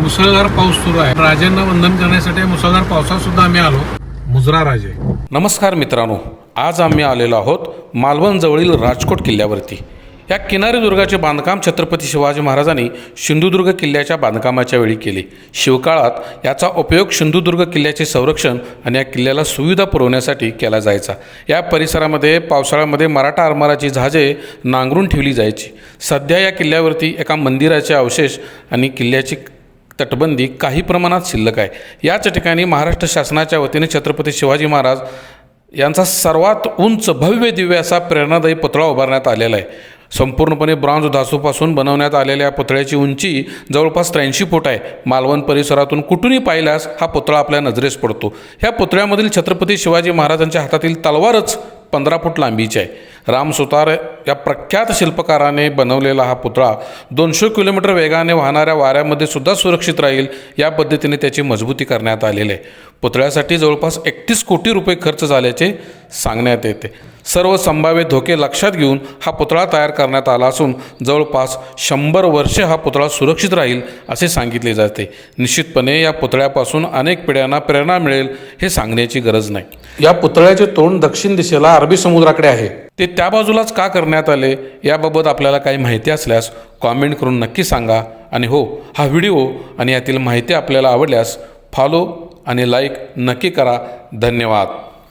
मुसळधार पाऊस सुरू आहे. राजांना वंदन करण्यासाठी मुसळधार पावसात सुद्धा आम्ही आलो. मुजरा राजे. नमस्कार मित्रांनो. आज आम्ही आलेलो आहोत मालवण जवळील राजकोट किल्ल्यावरती. या किनारी दुर्गाचे बांधकाम छत्रपती शिवाजी महाराजांनी सिंधुदुर्ग किल्ल्याच्या बांधकामाच्या वेळी केले. शिवकाळात याचा उपयोग सिंधुदुर्ग किल्ल्याचे संरक्षण आणि या किल्ल्याला सुविधा पुरवण्यासाठी केला जायचा. या परिसरामध्ये पावसाळ्यामध्ये मराठा आरमाराची जहाजे नांगरून ठेवली जायची. सध्या या किल्ल्यावरती एका मंदिराचे अवशेष आणि किल्ल्याची तटबंदी काही प्रमाणात शिल्लक आहे. याच ठिकाणी महाराष्ट्र शासनाच्या वतीने छत्रपती शिवाजी महाराज यांचा सर्वात उंच भव्य दिव्य असा प्रेरणादायी पुतळा उभारण्यात आलेला आहे. संपूर्णपणे ब्रॉन्झ धासूपासून बनवण्यात आलेल्या या पुतळ्याची उंची जवळपास त्र्याऐंशी फूट आहे. मालवण परिसरातून कुठूनही पाहिल्यास हा पुतळा आपल्या नजरेस पडतो. ह्या पुतळ्यामधील छत्रपती शिवाजी महाराजांच्या हातातील तलवारच पंधरा फूट लांबीचे आहे. राम सुतार या प्रख्यात शिल्पकाराने बनवलेला हा पुतळा दोनशे किलोमीटर वेगाने वाहणाऱ्या वाऱ्यामध्ये सुद्धा सुरक्षित राहील या पद्धतीने त्याची मजबूती करण्यात आलेली आहे. पुतळ्यासाठी जवळपास एकतीस कोटी रुपये खर्च झाल्याचे सांगण्यात येते. सर्व संभाव्य धोके लक्षात घेऊन हा पुतळा तयार करण्यात आला असून जवळपास शंभर वर्षे हा पुतळा सुरक्षित राहील असे सांगितले जाते. निश्चितपणे या पुतळ्यापासून अनेक पिढ्यांना प्रेरणा मिळेल हे सांगण्याची गरज नाही. या पुतळ्याचे तोंड दक्षिण दिशेला अरबी समुद्राकडे आहे. ते त्या बाजूलाच का करण्यात आले याबाबत आपल्याला काही माहिती असल्यास कॉमेंट करून नक्की सांगा आणि हो हा व्हिडिओ आणि यातील माहिती आपल्याला आवडल्यास फॉलो आणि लाईक नक्की करा. धन्यवाद.